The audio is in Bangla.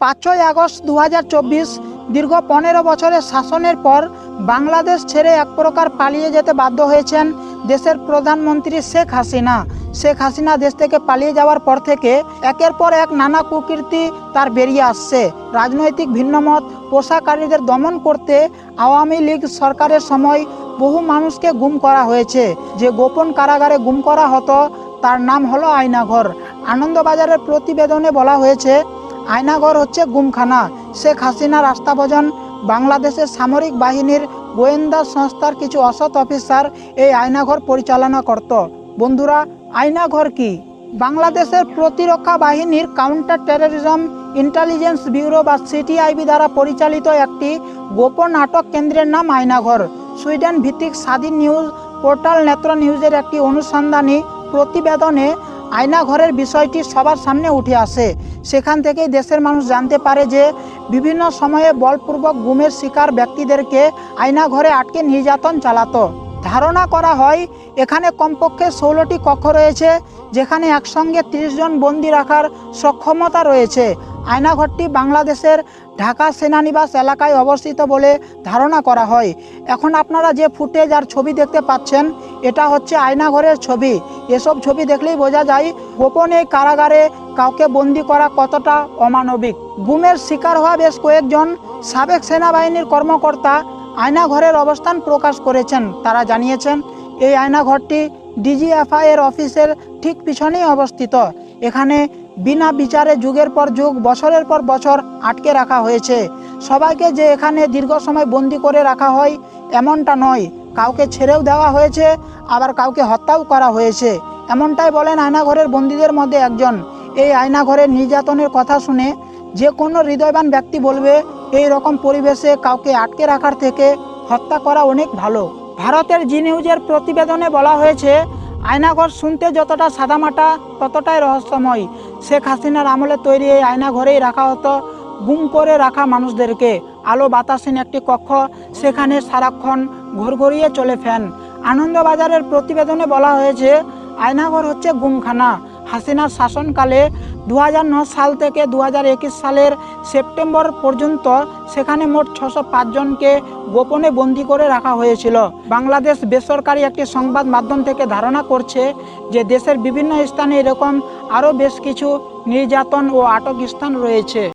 পাঁচই আগস্ট দু হাজার চব্বিশ, দীর্ঘ পনেরো বছরের শাসনের পর বাংলাদেশ ছেড়ে এক প্রকার পালিয়ে যেতে বাধ্য হয়েছেন দেশের প্রধানমন্ত্রী শেখ হাসিনা। শেখ হাসিনা দেশ থেকে পালিয়ে যাওয়ার পর থেকে একের পর এক নানা কুকীর্তি তার বেরিয়ে আসছে। রাজনৈতিক ভিন্নমত পোষাকারীদের দমন করতে আওয়ামী লীগ সরকারের সময় বহু মানুষকে গুম করা হয়েছে। যে গোপন কারাগারে গুম করা হতো, তার নাম হলো আয়নাঘর। আনন্দবাজারের প্রতিবেদনে বলা হয়েছে আয়নাঘর হচ্ছে গুমখানা। শেখ হাসিনার আস্থাভজন বাংলাদেশের সামরিক বাহিনীর গোয়েন্দা সংস্থার কিছু অসৎ অফিসার এই আয়নাঘর পরিচালনা করত। বন্ধুরা, আয়নাঘর কি? বাংলাদেশের প্রতিরক্ষা বাহিনীর কাউন্টার টেরোরিজম ইন্টেলিজেন্স ব্যুরো বা সিটিআইবি দ্বারা পরিচালিত একটি গোপন আটক কেন্দ্রের নাম আয়নাঘর। সুইডেন ভিত্তিক স্বাধীন নিউজ পোর্টাল নেত্র নিউজের একটি অনুসন্ধানী প্রতিবেদনে আয়নাঘরের বিষয়টি সবার সামনে উঠে আসে। সেখান থেকেই দেশের মানুষ জানতে পারে যে, বিভিন্ন সময়ে বলপূর্বক গুমের শিকার ব্যক্তিদেরকে আয়নাঘরে আটকে নির্যাতন চালাতো। ধারণা করা হয়, এখানে কমপক্ষে ষোলোটি কক্ষ রয়েছে, যেখানে একসঙ্গে ত্রিশ জন বন্দি রাখার সক্ষমতা রয়েছে। আয়নাঘরটি বাংলাদেশের ঢাকা সেনানিবাস এলাকায় অবস্থিত বলে ধারণা করা হয়। এখন আপনারা যে ফুটেজ আর ছবি দেখতে পাচ্ছেন এটা হচ্ছে আয়নাঘরের ছবি। এসব ছবি দেখলেই বোঝা যায় গোপন কারাগারে কাউকে বন্দি করা কতটা অমানবিক। গুমের শিকার হওয়া বেশ কয়েকজন সাবেক সেনাবাহিনীর কর্মকর্তা আয়নাঘরের অবস্থান প্রকাশ করেছেন, তারা জানিয়েছেন, এই আয়নাঘরটি ডিজিএফআই এর অফিসের ঠিক পিছনেই অবস্থিত। এখানে বিনা বিচারে যুগের পর যুগ, বছরের পর বছর আটকে রাখা হয়েছে। সবাইকে যে এখানে দীর্ঘ সময় বন্দি করে রাখা হয় এমনটা নয়। কাউকে ছেড়েও দেওয়া হয়েছে, আবার কাউকে হত্যাও করা হয়েছে। এমনটাই বলেন আয়নাঘরের বন্দীদের মধ্যে একজন। এই আয়নাঘরের নির্যাতনের কথা শুনে যে কোনো হৃদয়বান ব্যক্তি বলবে, এই রকম পরিবেশে কাউকে আটকে রাখার থেকে হত্যা করা অনেক ভালো। ভারতের জি নিউজের প্রতিবেদনে বলা হয়েছে, আয়নাঘর শুনতে যতটা সাদামাটা, ততটাই রহস্যময়। শেখ হাসিনার আমলে তৈরি এই আয়নাঘরেই রাখা হতো, গুম করে রাখা মানুষদেরকে। আলো বাতাসীন একটি কক্ষ সেখানে সারাক্ষণ ঘুরঘুরিয়ে চলে ফ্যান আনন্দবাজারের প্রতিবেদনে বলা হয়েছে আয়নাঘর হচ্ছে গুমখানা। হাসিনার শাসনকালে দু সাল থেকে দু হাজার একুশ সালের সেপ্টেম্বর পর্যন্ত সেখানে মোট ছশো জনকে গোপনে বন্দি করে রাখা হয়েছিল। বাংলাদেশ বেসরকারি একটি সংবাদ মাধ্যম থেকে ধারণা করছে যে, দেশের বিভিন্ন স্থানে এরকম আরও বেশ কিছু নির্যাতন ও আটক স্থান রয়েছে।